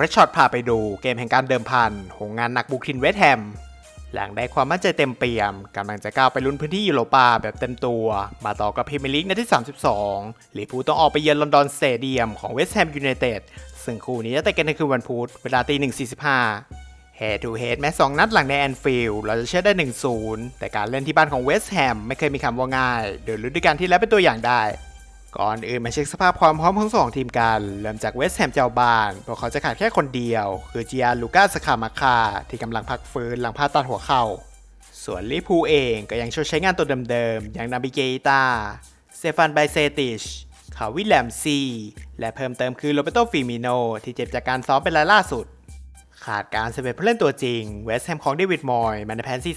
รชช็อตพาไปดูเกมแห่งการเดิมพันโหงงานหนักบุกทินเวสแฮม หลังได้ความมั่นใจเต็มเปี่ยมกำลังจะก้าวไปลุ้นพื้นที่ยูโรปาแบบเต็มตัว มาต่อกับพรีเมียร์ลีกนัดที่ 32ลิเวอร์พูลต้องออกไปเยือนลอนดอนสเตเดียมของเวสต์แฮมยูไนเต็ดซึ่งคู่นี้จะเตะกันในคืนวันพุธเวลาตีหนึ่งสี่สิบห้าเฮดทูเฮดแม้สองนัดหลังในแอนฟิลด์เราจะเชื่อได้ 1-0 แต่การเล่นที่บ้านของเวสต์แฮมไม่เคยมีคำว่าง่าย โดยฤดูกาลที่แล้วเป็นตัวอย่างได้ ก่อนอื่นมาเช็คสภาพความพร้อมของสองทีมกัน เริ่มจากเวสต์แฮมเจ้าบ้าน พวกเขาจะขาดแค่คนเดียว คือเจียลูก้าสคามาคา ที่กำลังพักฟื้นหลังผ่าตัดหัวเข่า ส่วนลิพูเองก็ยังชดใช้งานตัวเดิมๆ อย่างนาบิเกตาเซฟานไบเซติชคาวิลแลมซี และเพิ่มเติมคือโรเบโตฟิมิโน ที่เจ็บจากการซ้อมเป็นรายล่าสุด ขาดการเซเว่นผู้เล่นตัวจริง เวสต์แฮมของเดวิดมอยมันในแพนซี่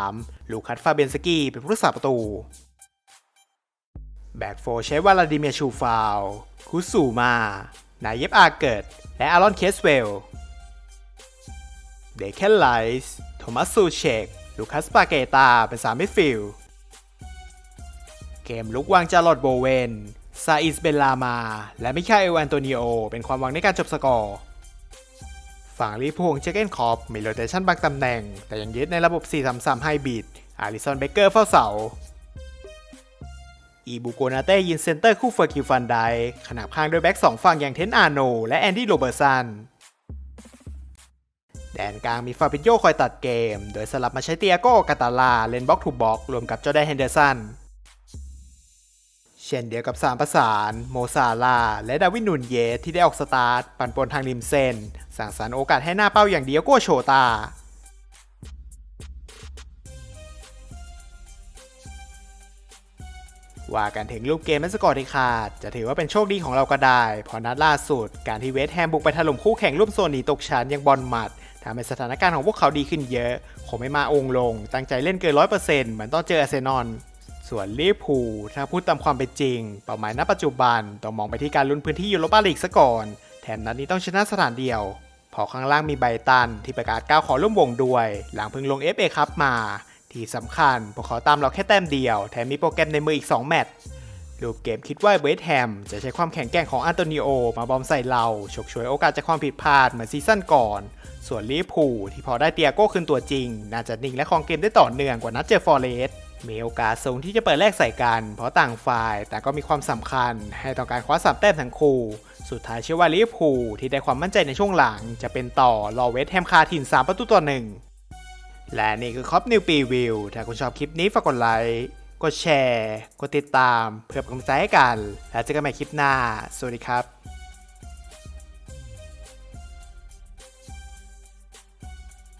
3-3ลูคัสฟาเบนสกี้เป็นผู้รักษาประตู แบ็กโฟร์ใช้วาลาดิเมียชูฟาวคุสูมา นายเย็บอาเกิด และอารอนเคสเวล เดคเคนไลส์โทมัสซูเชก ลูคัสปาเกตา เป็นสามมิดฟิลด์เกมลุกวางจารอดโบเวนซาอิสเบลลามา และมิคาเอลแอนโตนิโอ เป็นความหวังในการจบสกอร์ ฝั่งลิเวอร์พูลเจเกนคอปมีโรเตชันบางตำแหน่ง แต่ยังยึดในระบบ 4-3-3ไฮบริดอาริสันเบเกอร์เฝ้าเสา อีบูโกนาเต้ยินเซนเตอร์คู่เฟอร์คิวฟันไดขนาบข้างด้วยแบ็กสองฝั่งอย่างเทนอาโน และแอนดี้โรเบอร์สันแดนกลางมีฟาบิโยคอยตัดเกม โดยสลับมาใช้เตียโก้กาตาลาเลนบล็อกทูบล็อก รวมกับจอร์แดนเฮนเดอร์สันเช่นเดียวกับสามประสาน โมซาลา และดาวินนูนเยสที่ได้ออกสตาร์ท ปั่นปนทางริมเส้นสั่งสรรค์โอกาสให้หน้าเป้าอย่างเดียโก้โชตา ว่ากันถึงลูกเกมและสกอร์ที่ขาด จะถือว่าเป็นโชคดีของเราก็ได้เพราะนัดล่าสุด การที่เวสแฮมบุกไปถล่มคู่แข่งร่วมโซนหนีตกชั้นยังบอลหมัดทำให้สถานการณ์ของพวกเขาดีขึ้นเยอะ คงไม่มาองลง ตั้งใจเล่นเกินร้อยเปอร์เซ็นต์เหมือนต้องเจออาร์เซนอลส่วนลิเวอร์พูลถ้าพูดตามความเป็นจริง เป้าหมายณปัจจุบันต้องมองไปที่การลุ้นพื้นที่ยูโรปาลีกซะก่อน แถมนัดนี้ต้องชนะสถานเดียว พอข้างล่างมีไบตันที่ประกาศก้าวขอร่วมวงด้วย หลังเพิ่งลง FA คัพมา ที่สำคัญพวกเขาตามเราแค่แต้มเดียว แถมมีโปรแกรมในมืออีก 2 แมตช์รูปเกมคิดว่าเวสแฮมจะใช้ความแข็งแกร่งของอันโตนิโอ มาบอมใส่เราฉกฉวยโอกาสจากความผิดพลาดเหมือนซีซั่นก่อน ส่วนลิเวอร์พูลที่พอได้เตียโก้ขึ้นตัวจริง น่าจะนิ่งและครองเกมได้ต่อเนื่องกว่านัดเจอฟอร์เรสต์มีโอกาสสูงที่จะเปิดแลกใส่กัน เพราะต่างฝ่ายแต่ก็มีความสำคัญ ให้ต้องการคว้าสามแต้มทั้งคู่ สุดท้ายเชื่อว่าลิเวอร์พูลที่ได้ความมั่นใจในช่วงหลัง จะเป็นต่อรอเวสแฮมคาถิ่น3ประตูต่อหนึ่ง และนี่คือคอปนิวปีวิว ถ้าคุณชอบคลิปนี้ฝากกดไลค์กดแชร์ กดติดตาม เพื่อเป็นกำลังใจให้กัน แล้วเจอกันใหม่คลิปหน้า สวัสดีครับ